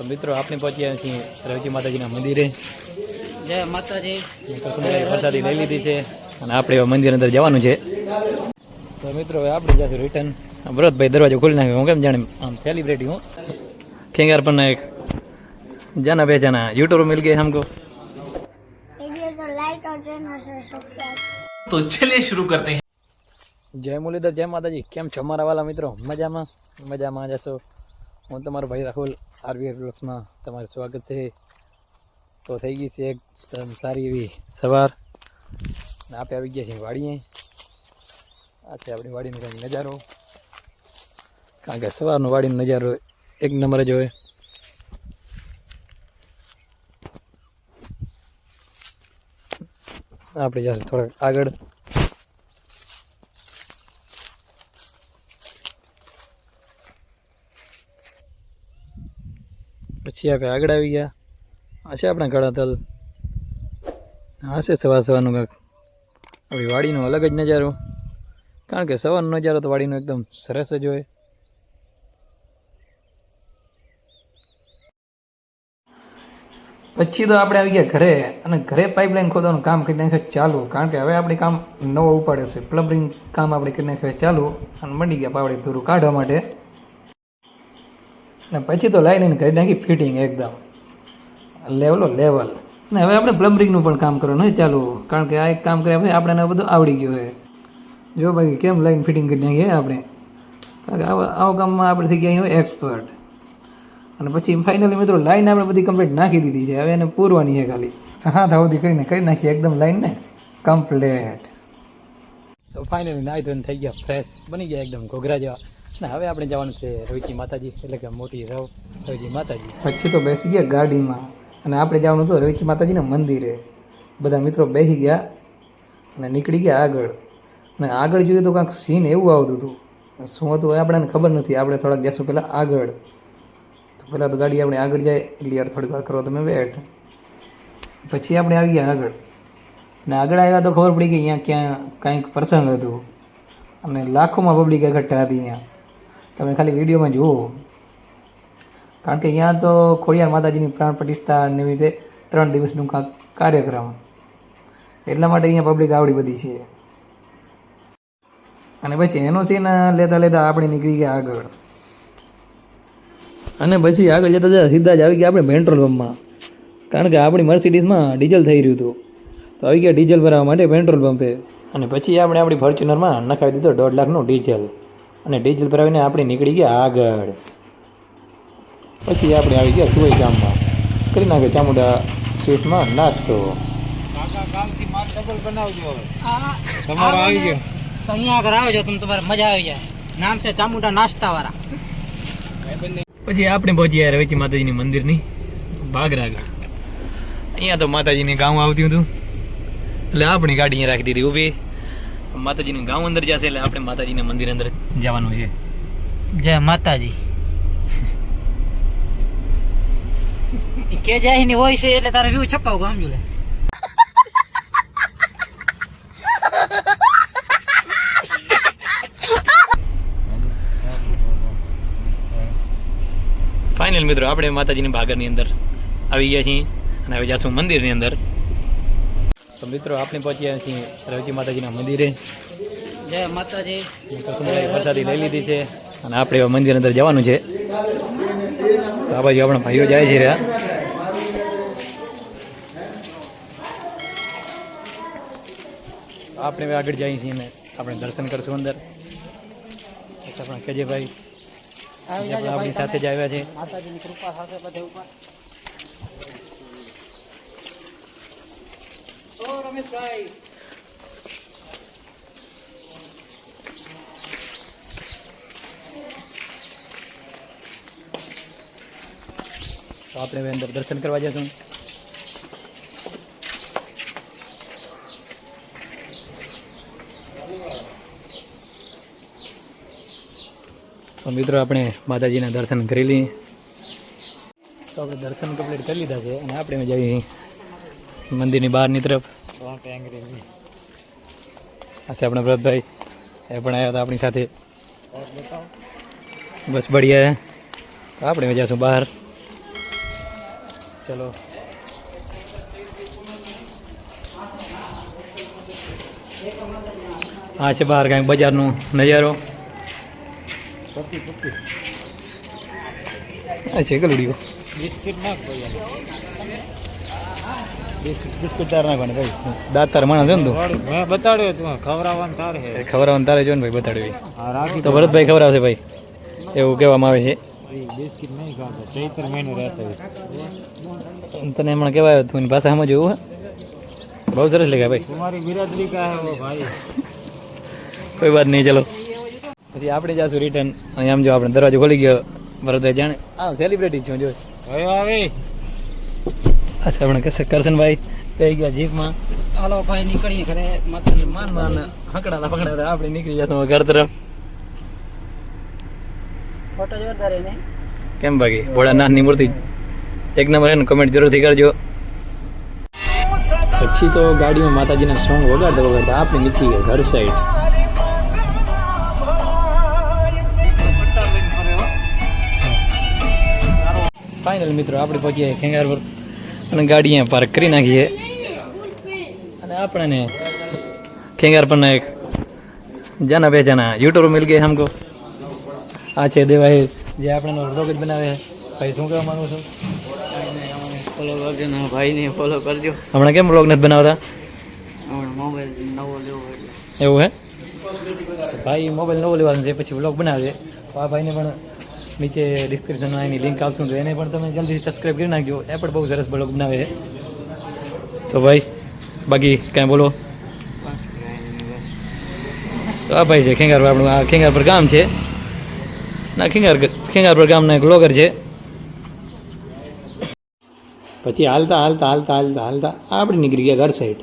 તો મિત્રો આપણે પહોંચ્યા છીએ રવજી માતાજીના મંદિરે. જય માતાજી. પ્રસાદી લઈ લીધી છે અને આપણે હવે મંદિર અંદર જવાનું છે. તો મિત્રો હવે આપણે જશું રિટર્ન ભરતભાઈ દરવાજો ખોલી નાખ્યો. હું કેમ જાણે આમ સેલિબ્રિટી હું? ખેંગાર પણ એક જાના પહેચાના યુટ્યુબ મિલ ગઈ હમકો. તો ચલિએ શરૂ કરતે જય મુરલીધર જય માતાજી. કેમ છો મારા વાલા મિત્રો? મજામાં? મજામાં જશો હું તમારો ભાઈ રાહુલ આરવીઆર બ્લોક્સમાં તમારું સ્વાગત છે. તો થઈ ગઈ છે એક સારી એવી સવાર. ને આપણે આવી ગયા છીએ વાડીએ. આ છે આપણી વાડીનો કંઈક નજારો. કારણ કે સવારનો વાડીનો નજારો એક નંબર જ હોય. આપણે જશું થોડાક આગળ પછી આપણે આગળ આવી ગયા. આ છે આપણા કાળા તલ. આ છે સવાર સવારનું કાંક. આપણી વાડીનો અલગ જ નજારો. કારણ કે સવારનો નજારો તો વાડીનો એકદમ સરસ જ હોય. પછી તો આપણે આવી ગયા ઘરે અને ઘરે પાઇપલાઇન ખોદવાનું કામ કરી નાખ્યું ચાલુ. કારણ કે હવે આપણે કામ નવો ઉપાડે છે. પ્લમ્બરિંગ કામ આપણે કરી નાખ્યું ચાલુ. અને મંડી ગયા પાવડે દૂરું કાઢવા માટે. અને પછી તો લાઈન એને કરી નાખી ફિટિંગ એકદમ. લેવલો, લેવલ. ને હવે આપણે પ્લમ્બરિંગનું પણ કામ કરવાનું હોય, ચાલુ. કારણ કે આ એક કામ કર્યા પછી આપણે બધું આવડી ગયું હોય. જો ભાઈ કેમ લાઈન ફિટિંગ કરી નાખીએ આપણે? કારણ કે આવા આવા કામમાં આપણે થઈ ગયા હોય એક્સપર્ટ અને પછી ફાઇનલી મિત્રો લાઈન આપણે બધી કમ્પ્લીટ નાખી દીધી છે. હવે એને પૂરવાની છે ખાલી. હા ધાવધી કરીને કરી નાખીએ એકદમ લાઈનને. કમ્પ્લીટ તો ફાઇનલી નાહી ધોઈને થઈ ગયા ફ્રેશ બની ગયા એકદમ ઘોઘરા જેવા. ને, હવે આપણે જવાનું છે રવિજી માતાજી, એટલે કે મોટી રવ, રવિજી માતાજી. પછી તો બેસી ગયા ગાડીમાં. અને આપણે જવાનું હતું રવિજી માતાજીના મંદિરે. બધા મિત્રો બેસી ગયા અને નીકળી ગયા આગળ. અને આગળ જોઈએ તો કાંઈક સીન એવું આવતું હતું. શું હતું આપણને ખબર નથી. આપણે થોડાક જશું પહેલાં આગળ. તો પહેલાં તો ગાડી આપણે આગળ જાય, એટલે યાર થોડીક વાર કરો તમે વેટ પછી આપણે આવી ગયા આગળ. અને આગળ આવ્યા તો ખબર પડી કે અહીંયા ક્યાં કાંઈક પ્રસંગ હતું. અને લાખોમાં પબ્લિક એકઠા હતી અહીંયા. તમે ખાલી વિડીયોમાં જુઓ. કારણ કે અહીંયા તો ખોડિયાર માતાજીની પ્રાણ પ્રતિષ્ઠા રીતે ત્રણ દિવસનું કાર્યક્રમ. એટલા માટે અહીંયા પબ્લિક આવડી બધી છે. અને પછી એનો સીન લેતા લેતા આપણે નીકળી ગયા આગળ. અને પછી આગળ જતા જતા સીધા જ આવી ગયા આપણે પેટ્રોલ પંપમાં. કારણ કે આપણી મર્સિડીઝમાં ડીઝલ થઈ રહ્યું હતું. તો આવી ગયા ડીઝલ ભરાવવા માટે પેટ્રોલ પંપે. અને પછી આપણે આપણી ફોર્ચ્યુનરમાં નખાવી દીધો દોઢ લાખનું ડીઝલ અને ડીઝલ ભરાવીને આપણે નીકળી ગયા આગળ. પછી આપણે આવી ગયા સુવઈ ગામમાં. કરી નાખે ચામુંડા સ્વીટમાં નાસ્તો. તમારો આવી ગયો? તો અહીંયા આગળ આવજો તમે તમારે મજા આવી જાય. નામ છે ચામુંડા નાસ્તા વાળા પછી આપણે પહોંચ્યા રવેચી માતાજીની મંદિરની બાગરાગા. અહીંયા તો માતાજીની ગામ આવતું હતું. એટલે આપણી ગાડી અહીંયા રાખી દીધી ઊભી. માતાજીનું ગામ અંદર જશે એટલે આપણે માતાજીના મંદિર અંદર જવાનું છે. જય માતાજી. કે જાય ની હોય છે એટલે તારે વ્યૂ છપાવ ગામ લે. ફાઇનલ મિત્રો આપણે માતાજીની ભાગરની અંદર આવી ગયા છીએ અને હવે જઈશું મંદિરની અંદર. મિત્રો આપણે પહોંચ્યા છીએ રવજી માતાજીના મંદિરે. જય માતાજી. પ્રસાદી લઈ લીધી છે અને આપણે હવે મંદિર અંદર જવાનું છે. તો આ બાજુ આપણા ભાઈઓ જાય છે રહ્યા. આપણે હવે આગળ જઈએ છીએ આપણે દર્શન કરશું અંદર. આપણા કેજે ભાઈ આપણી સાથે જ આવ્યા છે. માતાજીની કૃપા સાથે બધે ઉપર. રમેશભાઈ તો આપણે અંદર દર્શન કરવા જશું તો મિત્રો, આપણે માતાજીના દર્શન કરી લઈએ. તો આપણે દર્શન કમ્પ્લીટ કરી લીધા છે અને આપણે જઈએ મંદિરની બહારની તરફ. છે આપણા ભરતભાઈ. એ પણ આવ્યા હતા આપણી સાથે. બસ બઢિયા આપણે છું બહાર. ચલો. આ છે બહાર કાંઈક બજારનો નજારો. આ છે ગલુડીઓ બિસ્કિટ નાખ બિસ્કિટ તાર નાખવાને ભાઈ દાંત તાર માણસ છે ને તું? મેં બતાડ્યો તું ખવડાવવાનું તારે જો ને ભાઈ બતાડ્યું તો ભરતભાઈ ખવડાવશે ભાઈ. એવું કહેવામાં આવે છે. બિસ્કિટ નહીં ખાતો ચૈત્ર મહિનો રહેતો તને હમણાં કહેવાય તું એની ભાષા સમજવું હે? બહુ સરસ લાગ્યા ભાઈ. તમારી બિરાદરી કા હે ભાઈ. કોઈ વાત નહીં ચલો. પછી આપણે જાશું રિટર્ન અને આમ જો આપણે દરવાજો ખોલી ગયો. ભરતભાઈ જાણે હા સેલિબ્રિટી છું જો. કયો આવે. અચ્છા પણ કશે કરશનભાઈ કહી ગયા જીપમાં હાલો ભાઈ નીકળીએ ઘરે. માતાજી માન માન હકડાતા પકડાતા આપણે નીકળી જતો ઘર તરફ. ફોટો જોરદાર એને. કેમ બાકી ભોળાનાથની મૂર્તિ. એક નંબર એને કમેન્ટ જરૂરથી કરજો. પછી તો ગાડીમાં માતાજીના સોંગ વગાડતા વગાડતા આપણે નીકળી ગયા ઘર સાઈડ ફાઇનલ મિત્રો આપણે પહોંચીએ ખેંગાર પર અને ગાડી અહીંયા પાર્ક કરી નાખીએ અને આપણને ખેંગાર પણ એક જાના પહેચાના યુટ્યુબ મિલ ગઈ હમકો આ છે દેવાય જે આપણે વ્લોગ જ બનાવે ભાઈ, શું કહેવા માગું છું? ફોલો કરજો ને ભાઈને ફોલો કરજો હમણાં કેમ વ્લોગ નથી બનાવતા? હમણાં મોબાઈલ નવો લેવો એટલે એવું હે? ભાઈ મોબાઈલ નવો લેવાનો છે, પછી વ્લોગ બનાવે આ ભાઈને પણ નીચે ડિસ્ક્રિપ્શનમાં એની લિંક આવશે તો એને પણ તમે જલ્દી સબસ્ક્રાઈબ કરી નાખજો. એ પણ બહુ સરસ બ્લોગ બનાવે છે. તો ભાઈ, બાકી કાંઈ બોલો? તો આ ભાઈ છે, ખેંગાર આપણું આ ખેંગાર પર ગામ છે. ના, ખેંગાર ખેંગાર પર ગામના એક બ્લોગર છે. પછી હાલતા હાલતા હાલતા હાલતા હાલતા આપણે નીકળી ગયા ઘર સાઈડ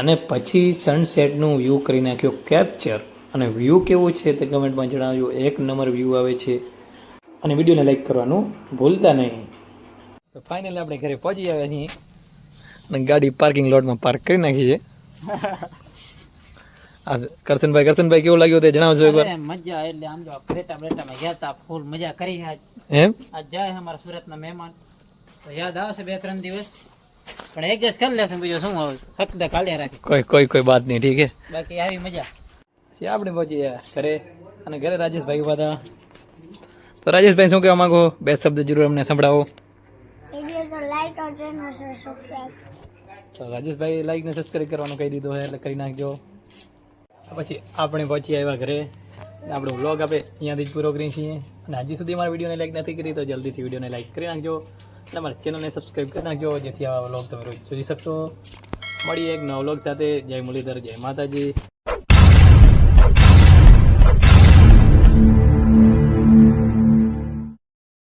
અને પછી સનસેટનું વ્યૂ કરી નાખ્યો કેપ્ચર અને વ્યૂ કેવું છે તે કમેન્ટમાં જણાવજો. એક નંબર વ્યૂ આવે છે. અને વિડીયોને લાઈક કરવાનું ભૂલતા નહીં. તો ફાઇનલી આપણે ઘરે પહોંચી આવ્યા છીએ. અને ગાડી પાર્કિંગ લોટમાં પાર્ક કરી નાખી છે. આ કરશનભાઈ કરશનભાઈ કેવું લાગ્યું તે જણાવજો એકવાર. મજા એટલે આમ જો બ્રેટા બ્રેટામાં ગયા તા ફૂલ મજા કરી આજ. એમ? આજ જાય અમારા સુરતના મહેમાન. તો યાદ આવશે બે ત્રણ દિવસ. પણ એડજસ્ટ કરી લેશું બીજો શું હવે હકદા કાલે રાખી. કોઈ કોઈ કોઈ બાત નહીં ઠીક છે? બાકી આવી મજા. ત્યાં આપણે પહોંચી ઘરે અને ઘરે રાજેશભાઈ ઊભા હતા તો રાજેશભાઈ શું કહેવા માંગો? બે શબ્દ જરૂર અમને સંભળાવો. તો રાજેશભાઈ લાઈક ને સબસ્ક્રાઈબ કરવાનું કહી દીધું હોય એટલે કરી નાખજો. પછી આપણે પહોંચી આવ્યા ઘરે. આપણો વ્લોગ આપે અહીંયાથી જ પૂરો કરીએ છીએ. અને હજી સુધી મારા વિડીયોને લાઈક નથી કરી તો જલ્દીથી વિડીયોને લાઈક કરી નાખજો. અને અમારા ચેનલને સબસ્ક્રાઈબ કરી નાખજો જેથી આવા વ્લોગ તમે રોજ જોઈ શકશો. મળીએ એક નવલોક સાથે. જય મુરલીધર જય માતાજી.